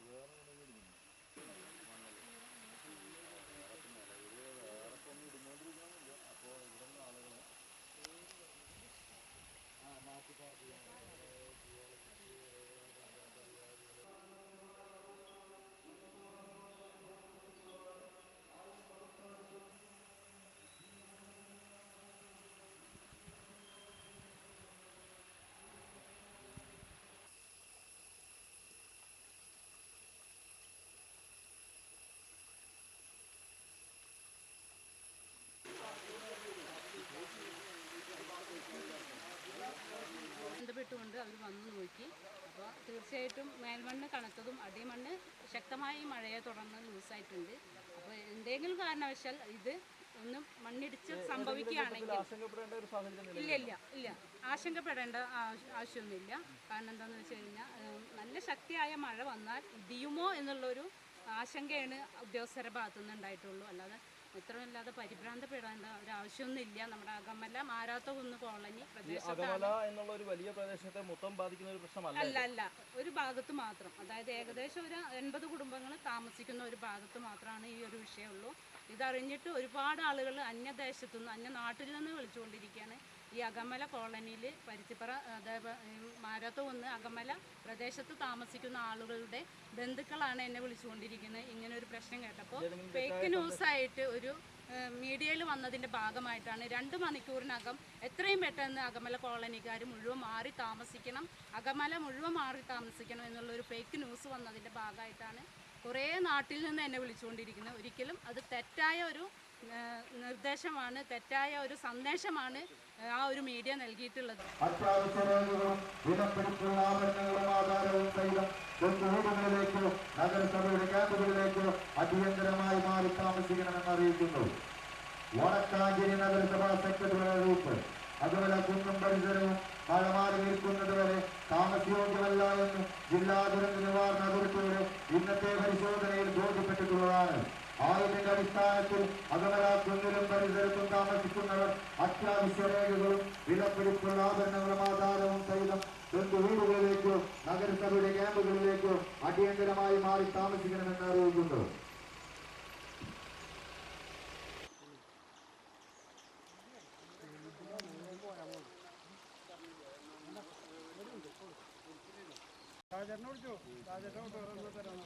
വേറെ അറിയിച്ചുകൊണ്ട് അവർ വന്നു നോക്കി. അപ്പോൾ തീർച്ചയായിട്ടും മേൽമണ്ണ് കനത്തതും അടിമണ്ണ് ശക്തമായി മഴയെ തുടർന്ന് ലൂസായിട്ടുണ്ട്. അപ്പോൾ എന്തെങ്കിലും കാരണവശാൽ ഇത് ഒന്നും മണ്ണിടിച്ച് സംഭവിക്കുകയാണെങ്കിൽ ഇല്ല ഇല്ല ഇല്ല. ആശങ്കപ്പെടേണ്ട ആവശ്യ- ആവശ്യമൊന്നുമില്ല. കാരണം എന്താണെന്ന് വെച്ച് കഴിഞ്ഞാൽ നല്ല ശക്തിയായ മഴ വന്നാൽ ഇടിയുമോ എന്നുള്ളൊരു ആശങ്കയാണ് ഉദ്യോഗസ്ഥരുടെ ഭാഗത്തു നിന്ന് ഉണ്ടായിട്ടുള്ളൂ അല്ലാതെ ഇത്രയല്ലാതെ പരിഭ്രാന്തപ്പെടേണ്ട ഒരു ആവശ്യമൊന്നുമില്ല നമ്മുടെ അകമല മാരാത്ത കുന്ന് കോളനി അകമല എന്നുള്ള ഒരു വലിയ പ്രദേശത്തെ മൊത്തം ബാധിക്കുന്ന ഒരു പ്രശ്നമല്ല അല്ല അല്ല ഒരു ഭാഗത്ത് മാത്രം. അതായത് ഏകദേശം ഒരു എൺപത് കുടുംബങ്ങൾ താമസിക്കുന്ന ഒരു ഭാഗത്ത് മാത്രമാണ് ഈ ഒരു വിഷയമുള്ളൂ. ഇതറിഞ്ഞിട്ട് ഒരുപാട് ആളുകൾ അന്യദേശത്തു നിന്ന് അന്യ നാട്ടിൽ നിന്ന് വിളിച്ചുകൊണ്ടിരിക്കുകയാണ്. ഈ അകമല കോളനിയിൽ പരുത്തിപ്പറ മാരത്ത് വന്ന് അകമല പ്രദേശത്ത് താമസിക്കുന്ന ആളുകളുടെ ബന്ധുക്കളാണ് എന്നെ വിളിച്ചുകൊണ്ടിരിക്കുന്നത്. ഇങ്ങനെ ഒരു പ്രശ്നം കേട്ടപ്പോൾ ഫേക്ക് ന്യൂസായിട്ട് ഒരു മീഡിയയിൽ വന്നതിന്റെ ഭാഗമായിട്ടാണ് രണ്ട് മണിക്കൂറിനകം എത്രയും പെട്ടെന്ന് അകമല കോളനിക്കാർ മുഴുവൻ മാറി താമസിക്കണം അകമല മുഴുവൻ മാറി താമസിക്കണം എന്നുള്ള ഒരു ഫേക്ക് ന്യൂസ് വന്നതിന്റെ ഭാഗമായിട്ടാണ് കുറേ നാട്ടിൽ നിന്ന് എന്നെ വിളിച്ചുകൊണ്ടിരിക്കുന്നത് ഒരിക്കലും അത് തെറ്റായ ഒരു നിർദ്ദേശമാണ് തെറ്റായ ഒരു സന്ദേശമാണ് ആ ഒരു മീഡിയ നൽകിയിട്ടുള്ളത്. ആധാരവും നഗരസഭയുടെ ക്യാമ്പുകളിലേക്കോ അടിയന്തരമായി മാറി താമസിക്കണമെന്ന് അറിയിക്കുന്നു. വടക്കാഞ്ചേരി നഗരസഭാ സെക്രട്ടറി അതുപോലെ കുന്നും പരിസരവും മഴ മാറി നിൽക്കുന്നത് വരെ താമസയോഗ്യമല്ല എന്ന് ജില്ലാ ദുരന്ത നിവാരണ അതോറിറ്റിയുടെ ഇന്നത്തെ പരിശോധനയിൽ ബോധ്യപ്പെട്ടിട്ടുള്ളതാണ്. ആയതിന്റെ അടിസ്ഥാനത്തിൽ അകമല കുന്നിലും പരിസരത്തും താമസിക്കുന്നവർ അത്യാവശ്യ രേഖകളും വിലപ്പിടിപ്പുള്ള ആഭരണങ്ങളും ആധാരവും സഹിതം ബന്ധു വീടുകളിലേക്കോ നഗരസഭയുടെ ക്യാമ്പുകളിലേക്കോ അടിയന്തരമായി മാറി താമസിക്കണമെന്ന് അറിയിക്കുന്നു. രാജേട്ടനെ വിളിച്ചോ രാജേട്ടനെ തരാം